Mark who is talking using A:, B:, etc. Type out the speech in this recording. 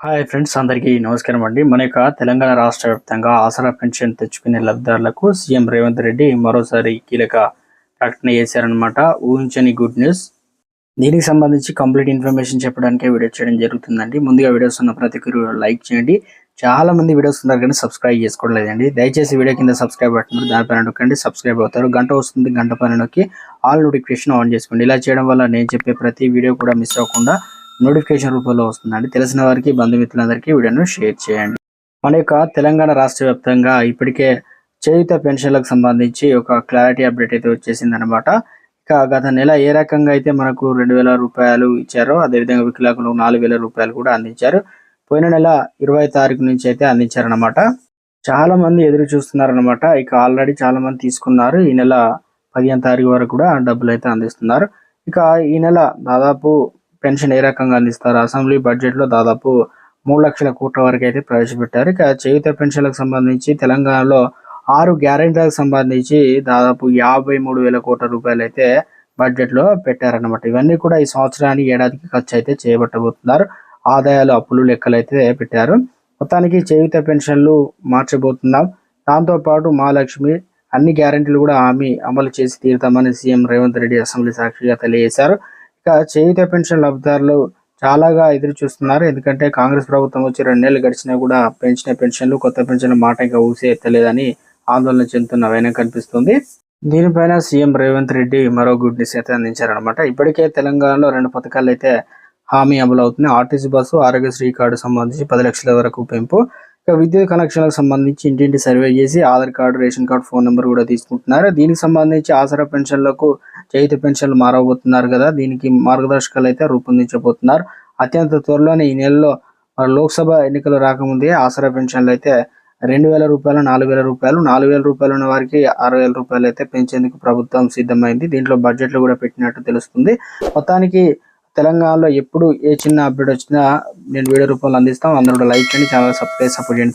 A: Hi friends అందరికీ నమస్కారం అండి. మన యొక్క తెలంగాణ రాష్ట్ర వ్యాప్తంగా ఆసరా పెన్షన్ తెచ్చుకునే లబ్ధిదారులకు సీఎం రేవంత్ రెడ్డి మరోసారి కీలక ప్రకటన చేశారనమాట ఊహించని గుడ్ న్యూస్ దీనికి సంబంధించి కంప్లీట్ ఇన్ఫర్మేషన్ చెప్పడానికే వీడియో చేయడం జరుగుతుందండి. ముందుగా వీడియోస్ ఉన్న ప్రతి లైక్ చేయండి. చాలా మంది వీడియోస్ ఉన్నారు కానీ సబ్స్క్రైబ్ చేసుకోవట్లేదండి దయచేసి వీడియో కింద సబ్స్క్రైబ్ బటన్ దానిపైన నొక్కండి. సబ్స్క్రైబ్ అవుతారు. గంట వస్తుంది. గంట పైన నొక్కి ఆల్ నోటిఫికేషన్ ఆన్ చేసుకోండి. ఇలా చేయడం వల్ల నేను చెప్పే ప్రతి వీడియో కూడా మిస్ అవ్వకుండా నోటిఫికేషన్ రూపంలో వస్తుందండి. తెలిసిన వారికి బంధుమిత్రులందరికీ వీడియోను షేర్ చేయండి. మన యొక్క తెలంగాణ రాష్ట్ర వ్యాప్తంగా ఇప్పటికే చేయుత పెన్షన్లకు సంబంధించి ఒక క్లారిటీ అప్డేట్ అయితే వచ్చేసింది అనమాట ఇక గత నెల ఏ రకంగా అయితే మనకు రెండు వేల రూపాయలు ఇచ్చారో అదేవిధంగా వికలాకులకు నాలుగు వేల రూపాయలు కూడా అందించారు. పోయిన నెల ఇరవై తారీఖు నుంచి అయితే అందించారనమాట చాలా మంది ఎదురు చూస్తున్నారనమాట ఇక ఆల్రెడీ చాలా మంది తీసుకున్నారు. ఈ నెల పదిహేను తారీఖు వరకు కూడా డబ్బులు అయితే అందిస్తున్నారు. ఇక ఈ నెల దాదాపు పెన్షన్ ఏ రకంగా అందిస్తారు? అసెంబ్లీ బడ్జెట్లో దాదాపు మూడు లక్షల కోట్ల వరకు అయితే ప్రవేశపెట్టారు. ఇక చేయుత పెన్షన్లకు సంబంధించి తెలంగాణలో ఆరు గ్యారెంటీలకు సంబంధించి దాదాపు యాభై మూడు వేల కోట్ల రూపాయలు అయితే బడ్జెట్లో పెట్టారన్నమాట. ఇవన్నీ కూడా ఈ సంవత్సరానికి ఏడాదికి ఖర్చు అయితే చేయబట్టబోతున్నారు ఆదాయాలు అప్పులు లెక్కలు అయితే పెట్టారు. మొత్తానికి చేయుత పెన్షన్లు మార్చబోతున్నాం. దాంతో పాటు మహాలక్ష్మి అన్ని గ్యారెంటీలు కూడా హామీ అమలు చేసి తీరుతామని సీఎం రేవంత్ రెడ్డి అసెంబ్లీ సాక్షిగా తెలియజేశారు. ఇక చేయుత పెన్షన్ లబ్ధిదారులు చాలాగా ఎదురు చూస్తున్నారు. ఎందుకంటే కాంగ్రెస్ ప్రభుత్వం వచ్చి రెండేళ్ళు గడిచినా కూడా పెంచిన పెన్షన్లు కొత్త పెన్షన్ల మాట ఇంకా ఊసే ఎత్తలేదని ఆందోళన చెందుతున్న వైనం కనిపిస్తుంది. దీనిపైన సీఎం రేవంత్ రెడ్డి మరో గుడ్ న్యూస్ అయితే అందించారనమాట ఇప్పటికే తెలంగాణలో రెండు పథకాలు అయితే హామీ అమలు అవుతుంది ఆర్టీసీ బస్సు ఆరోగ్యశ్రీ కార్డు సంబంధించి పది లక్షల వరకు పెంపు. ఇక విద్యుత్ కనెక్షన్లకు సంబంధించి ఇంటింటి సర్వే చేసి Aadhaar card ration card phone number కూడా తీసుకుంటున్నారు. దీనికి సంబంధించి ఆసరా పెన్షన్లకు చేతి పెన్షన్లు మారబోతున్నారు కదా దీనికి మార్గదర్శకాలు అయితే రూపొందించబోతున్నారు. అత్యంత త్వరలోనే ఈ నెలలో లోక్సభ ఎన్నికలు రాకముందే ఆసరా పెన్షన్లు అయితే రెండు వేల రూపాయలు నాలుగు వేల రూపాయలు నాలుగు వేల రూపాయలు ఉన్న వారికి ఆరు వేల రూపాయలు అయితే పెంచేందుకు ప్రభుత్వం సిద్ధమైంది. దీంట్లో బడ్జెట్లు కూడా పెట్టినట్టు తెలుస్తుంది. మొత్తానికి తెలంగాణలో ఎప్పుడు ఏ చిన్న అప్డేట్ వచ్చినా నేను వీడియో రూపంలో అందిస్తాం. అందరూ లైక్ చేయండి ఛానల్ సబ్స్క్రైబ్ సపోర్ట్ చేయండి.